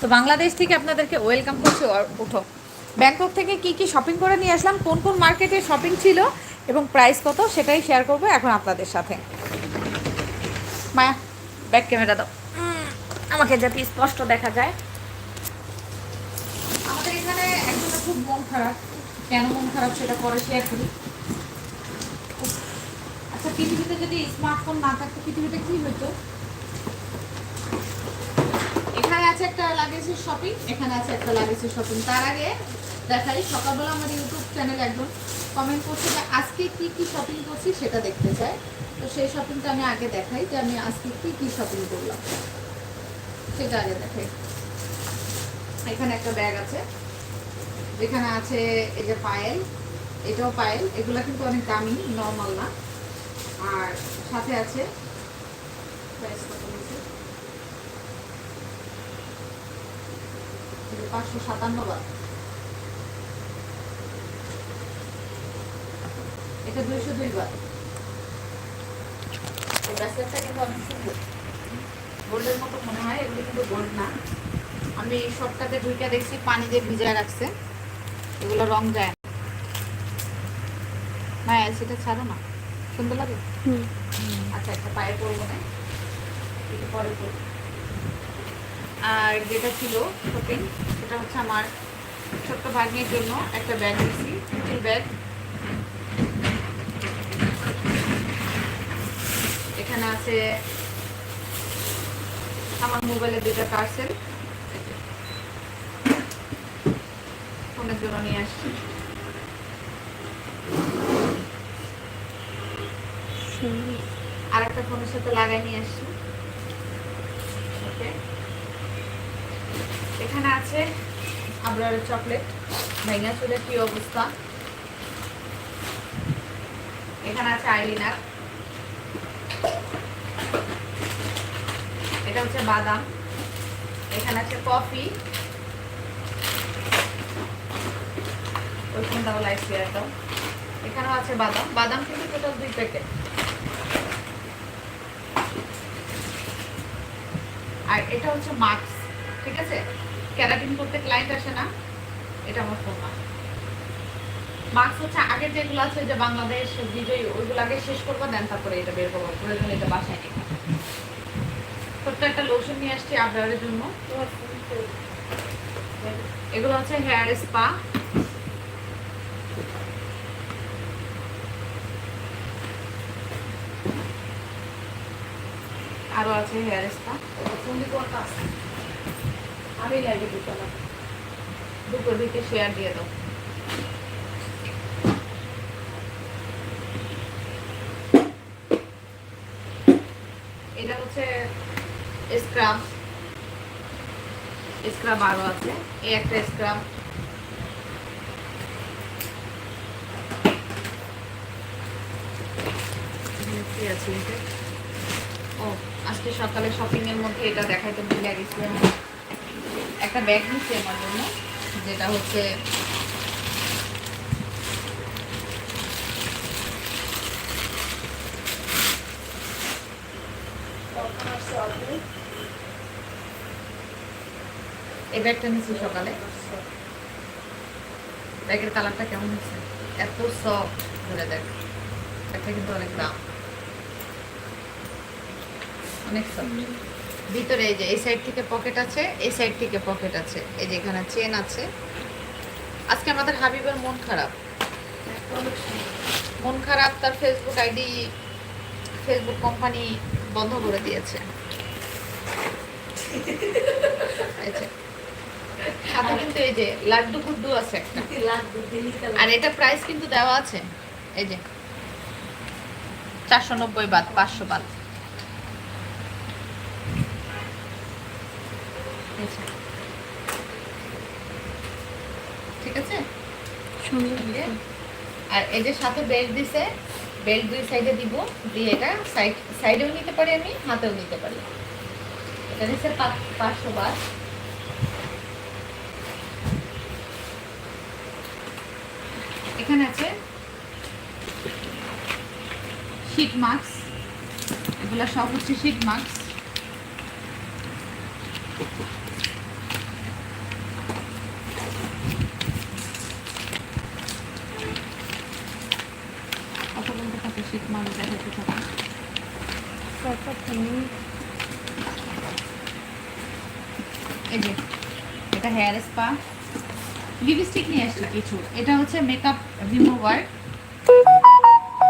তো বাংলাদেশ থেকে আপনাদেরকে ওয়েলকাম করছি উঠো। ব্যাংকক থেকে কি কি শপিং করে নিয়ে আসলাম কোন কোন মার্কেটে শপিং ছিল এবং প্রাইস কত সেটাই শেয়ার করব এখন আপনাদের সাথে। মায়া ব্যাক ক্যামেরা দাও। আমাকে যাতে স্পষ্ট দেখা যায়। আমাদের এখানে একজনের খুব মন খারাপ। কেন মন খারাপ সেটা পরে শেয়ার করি। আচ্ছা পৃথিবীতে যদি স্মার্টফোন না থাকতো পৃথিবীতে কি হতো আছে একটা লাগেজের শপিং এখানে আছে একটা লাগেজের শপিং তার আগে দেখাই, সকালবেলা আমার ইউটিউব চ্যানেল একজন কমেন্ট করছে যে, আজকে কি কি শপিং করছি সেটা দেখতে চাই তো সেই শপিংটা আমি আগে দেখাই যে, আমি আজকে কি কি শপিং করলাম। সেটা আগে দেখাই। এখানে একটা ব্যাগ আছে। যেখানে আছে এই যে পায়েল এটাও পায়েল এগুলা কিন্তু অনেক দামি নর্মাল না। আর সাথে আছে প্রাইস কত? পাঁচশো সাতান্ন বার। এটা দুইশো দুই বার। এই ব্রেসলেটটা কিন্তু অনেক সুন্দর। গোল্ডের মতো মনে হয় এগুলো কিন্তু গোল্ড না। আমি এই শপটাতে ঢুকে দেখছি পানি দিয়ে ভিজায় রাখছে। এগুলো রং যায় না। হ্যাঁ সেটা ছাড়ো না। সুন্দর লাগে? আচ্ছা একটা পায়ে পরবো না এটা পরে পরবো। আর যেটা ছিল শপিং সেটা হচ্ছে আমার ছোট্ট ভাগ্নির জন্য একটা ব্যাগ নিয়েছি পুটির ব্যাগ এখানে আছে আমার মোবাইলের দুটা পার্সেল ফোনের জন্য নিয়ে আসছি। আর একটা ফোনের সাথে লাগাই নিয়ে আসছি। ওকে এখানে আছে আপনার চকলেট, ভেঙে চুলে কি অবস্থা? এখানে আছে আইলিনার। এটা হচ্ছে বাদাম। এখানে আছে কফি। ওই ফোনটাও লাইট শেয়ারটাও এখানেও আছে বাদাম। বাদাম কিন্তু টোটাল দুই প্যাকেট। আর এটা হচ্ছে মাস্ক ঠিক আছে? ক্যারাটিন করতে ক্লায়েন্ট আসে না, এটা আমার না। মাস্ক হচ্ছে আগের যেগুলো আছে, যে বাংলাদেশ, বিজয়ী, ওইগুলো আগে শেষ করব দেন তারপরে এটা বের করব প্রয়োজন এটা বাসায় নিয়ে। ছোট্ট একটা লোশন নিয়ে আসছি আপনাদের জন্য। এগুলো হচ্ছে হেয়ার স্পা আরও আছে হেয়ার স্পা আমি লাগে দুটো দিকে শেয়ার দিয়ে দাও। এটা হচ্ছে স্ক্রাব স্ক্রাব আরও আছে। এই একটা স্ক্রাব আছে ও, আজকে সকালে শপিং এর মধ্যে এটা দেখাইতে ভুলে গেছি আমি একটা ব্যাগ নিচ্ছি আমার জন্য, যেটা হচ্ছে এই ব্যাগটা নিচ্ছি সকালে। ব্যাগের কালারটা কেমন হচ্ছে? এত সফট ধরে দেখ। ব্যাগটা কিন্তু অনেক দাম অনেক সফট ভিতরে এই যে, এই সাইড থেকে পকেট আছে, এই সাইড থেকে পকেট আছে, এই যে এখানে চেন আছে। আজকে আমাদের হাবিবের মন খারাপ। মন খারাপ, তার ফেসবুক আইডি ফেসবুক কোম্পানি বন্ধ করে দিয়েছে। সাথে কিন্তু এই যে লাড্ডু আছে আর এটা প্রাইস কিন্তু দেওয়া আছে। এই যে, চারশো নব্বই বাদ, পাঁচশো বাদ এই যে। ঠিক আছে? আর এই যে সাথে বেল্ট দিছে বেল্ট দুই সাইডে দিব দিয়ে এটা সাইড সাইডেও নিতে পারি আমি হাতেও নিতে পারি। এটা দিচ্ছে পাঁচশো বার। এখানে আছে শীট মাস্ক এগুলো সব হচ্ছে শীট মাস্ক শীত মানুষ দেখাতে থাকে। এই যে, এটা হেয়ার স্পা লিপস্টিক নিয়ে আসছি কিছু। এটা হচ্ছে মেকআপ রিমুভার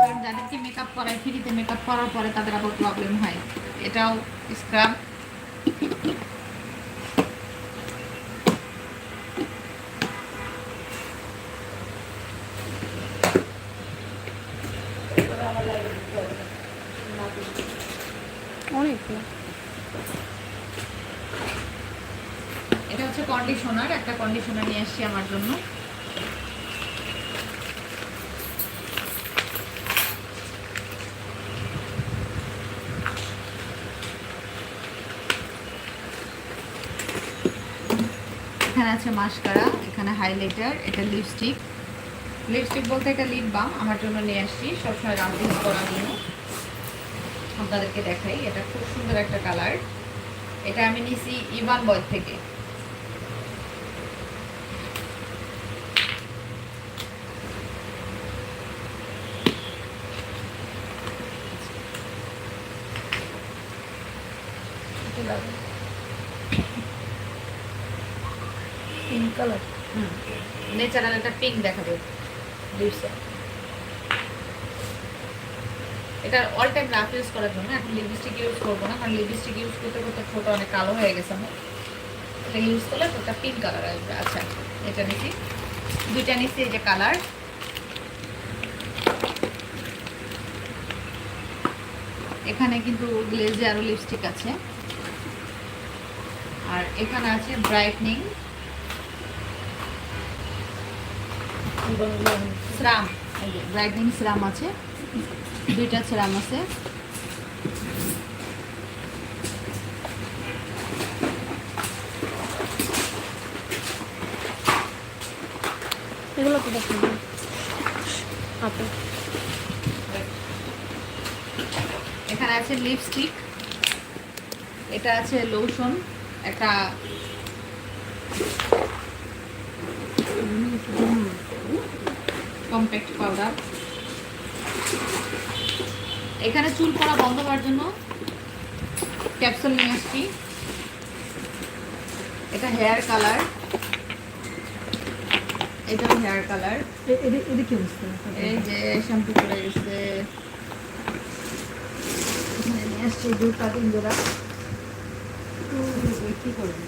কারণ যাদেরকে মেকআপ করায় ফ্রিতে মেকআপ করার পরে তাদের আবার প্রবলেম হয়। এটাও স্ক্রাব অনেক এটা হচ্ছে কন্ডিশনার নিয়ে আসছি আমার জন্য। এখানে আছে মাস্কারা, এখানে হাইলাইটার, এটা লিপস্টিক। লিপস্টিক বলতে এটা লিপ বাম, আমার জন্য নিয়ে আসছি, সবসময় রাউন্ড ইউজ করার জন্য। আপনাদেরকে দেখাই, এটা খুব সুন্দর একটা কালার। এটা আমি নিয়েছি ইভান বয় থেকে পিঙ্ক কালার ন্যাচারাল একটা পিঙ্ক দেখাবে এটা অল টাইম রাফ ইউজ করার জন্য, এখন লিপস্টিক ইউজ করব না, কারণ লিপস্টিক ইউজ করতে করতে অনেক কালো হয়ে গেছে আমার। এটা ইউজ করলে পিঙ্ক কালার আসবে। আচ্ছা এটা নিচ্ছি দুইটা নিচ্ছি এই যে কালার এখানে কিন্তু গ্লেজে আরও লিপস্টিক আছে। আর এখানে আছে ব্রাইটনিং শ্রাম ব্রাইটনিং শ্রাম আছে দুইটা শ্রাম আছে। এগুলো তো দেখুন আপু এখানে আছে লিপস্টিক এটা আছে লোশন একটা কম্প্যাক্ট পাউডার এখানে চুল পড়া বন্ধ হওয়ার জন্য ক্যাপসুল নিয়ে আসছি। এটা হেয়ার কালার এটাও হেয়ার কালার এই যে শ্যাম্পু করে গেছে নিয়ে আসছি দুধ কাটিং জোড়া কি করবি?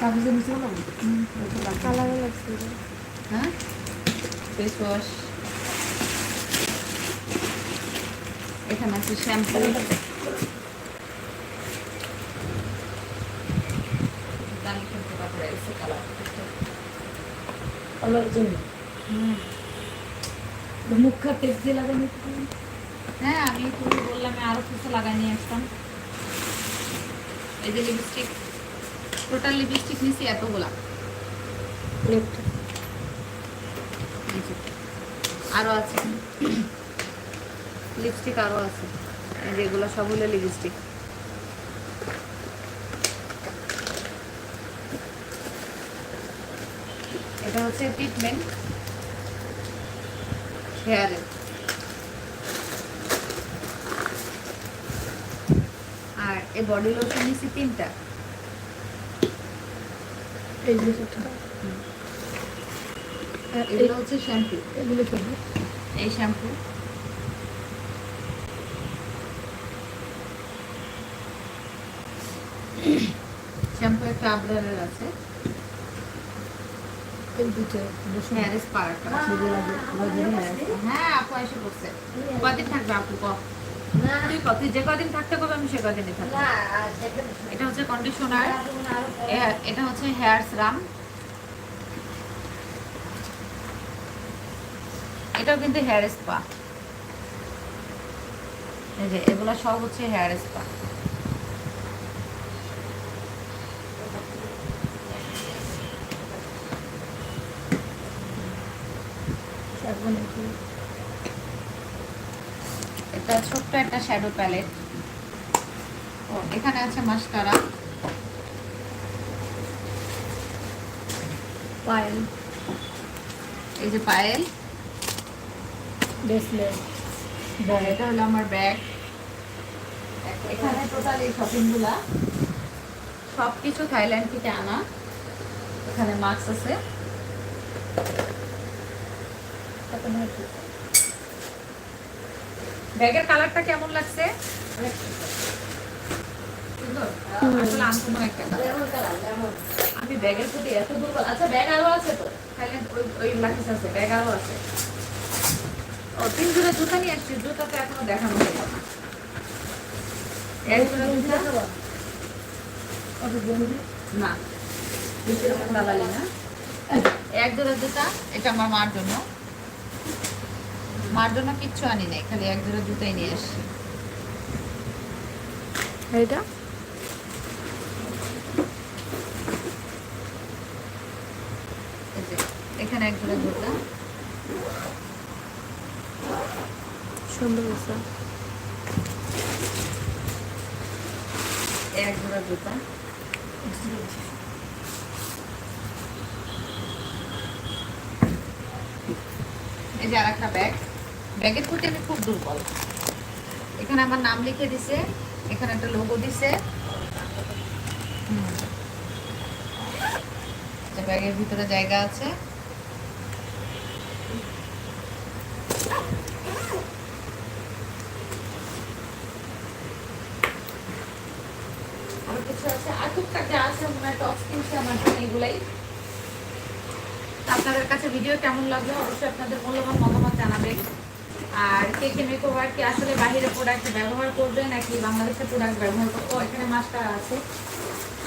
কাগজে মিশে লাগছে। হ্যাঁ? ফেস ওয়াশ এখানে আছে শ্যাম্পু দামি কিন্তু কাপড় এসে কালার কালার জন্য? মুখ খাতে দিয়ে লাগানো হ্যাঁ আমি তুমি বললাম আরও কিছু লাগাই নিয়ে আসতাম। এই যে লিপস্টিক টোটাল লিপস্টিক নিছি এতগুলা। লেফট এই যে। আরও আছে। লিপস্টিক আরও আছে। যেগুলো সব হলো লিপস্টিক এটা হচ্ছে ট্রিটমেন্ট হেয়ারের আর এই বডি লোশন নিছি তিনটা। আর এগুলো হচ্ছে শ্যাম্পু। এগুলো এই শ্যাম্পু। শ্যাম্পু একটা আছে। বাজারে আছে হ্যাঁ আপু এসে কদিন থাকবে আপু? ক? তুই যে কদিন থাকতে কবে আমি সে কদিনই থাকব। এটা হচ্ছে কন্ডিশনার এটা হচ্ছে হেয়ার সিরাম এটাও কিন্তু হেয়ার স্পা এই যে এগুলো সব হচ্ছে হেয়ার স্পা এটা ছোট্ট একটা শ্যাডো প্যালেট ও এখানে আছে মাস্কারা পায়েল। এই যে পায়েল। ব্রেসলেট আর এটা হলো আমার ব্যাগ। এখানে টোটাল এই শপিংগুলা সব কিছু থাইল্যান্ড থেকে আনা। এখানে মাস্ক আছে। ব্যাগের কালারটা কেমন লাগছে। আমি ব্যাগের প্রতি এত দুর্বল আচ্ছা ব্যাগ আরও আছে তো। থাইল্যান্ড ওই লাখিস আছে ব্যাগ আরও আছে। তিন জোড়া জুতা নিয়ে আসছি জুতা তো এখনও দেখানো হলো না এক জোড়া জুতা? না। এক জোড়া জুতা এটা আমার মার জন্য। মার জন্য কিচ্ছু আনি নাই খালি এক জোড়া জুতাই নিয়ে আসছি। যে, এখানে এক জোড়া জুতা। সুন্দর আছে এক জোড়া জুতা। এই যে আর একটা ব্যাগ ব্যাগের প্রতি আমি খুব দুর্বল। এখানে আমার নাম লিখে দিছে, এখানে একটা লোগো দিছে। ব্যাগের ভিতরে জায়গা আছে আরও আর টুকটাক যা আছে আপনাদের কাছে ভিডিও কেমন লাগল? অবশ্যই আপনাদের মূল্যবান মতামত জানাবেন। আর কে কে মেকওভার কি আসলে বাইরের প্রোডাক্ট ব্যবহার করবে নাকি বাংলাদেশের প্রোডাক্ট ব্যবহার করবে? এখানে মাছটা আছে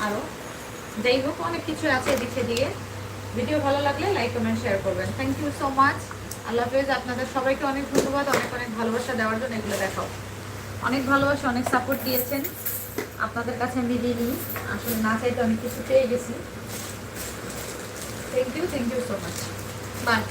আরও যাই হোক, অনেক কিছু আছে এদিক সেদিকে ভিডিও ভালো লাগলে লাইক কমেন্ট শেয়ার করবেন। থ্যাংক ইউ সো মাচ আল্লাহ হাফেজ, আপনাদের সবাইকে অনেক ধন্যবাদ। অনেক অনেক ভালোবাসা দেওয়ার জন্য এগুলো দেখাও। অনেক ভালোবাসা, অনেক সাপোর্ট দিয়েছেন। আপনাদের কাছে আমি দিইনি আসলে না চাইতে আমি কিছু পেয়ে গেছি। Thank you thank you so much bye